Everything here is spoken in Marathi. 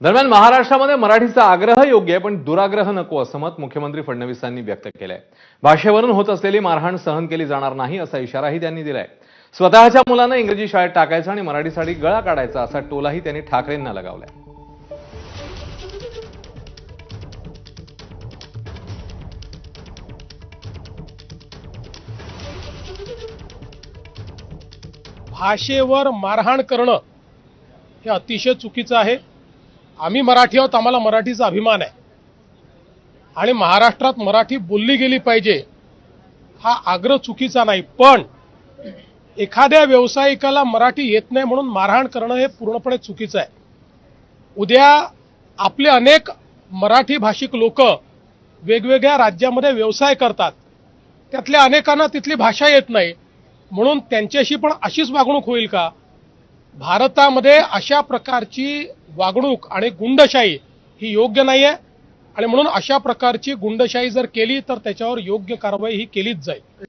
दरम्यान महाराष्ट्रामध्ये मराठीचा आग्रह योग्य आहे पण दुराग्रह नको असं मत मुख्यमंत्री फडणवीसांनी व्यक्त केलंय. भाषेवरून होत असलेली मारहाण सहन केली जाणार नाही असा इशाराही त्यांनी दिलाय. स्वतःच्या मुलांना इंग्रजी शाळेत टाकायचा आणि मराठीसाठी गळा काढायचा असा टोलाही त्यांनी ठाकरेंना लगावलाय. भाषेवर मारहाण करणं हे अतिशय चुकीचं आहे. आम्ही मराठी आहोत आम्हाला मराठीचा अभिमान आहे. आणि महाराष्ट्रात मराठी बोलली गेली पाहिजे हा आग्रह चुकीचा नाही. पण एखाद्या व्यावसायिकाला मराठी येत नाही म्हणून मारहाण करणं हे पूर्णपणे चुकीचं आहे. उद्या आपले अनेक मराठी भाषिक लोक वेगवेगळ्या राज्यामध्ये व्यवसाय करतात. त्यातल्या अनेकांना तिथली भाषा येत नाही. म्हणून त्यांच्याशी पण अशीच वागणूक होईल का? भारतामध्ये अशा प्रकारची वागणूक आणि गुंडशाही ही योग्य नाही आहे आणि म्हणून अशा प्रकारची गुंडशाही जर केली तर त्याच्यावर योग्य कारवाई ही केलीच जाईल.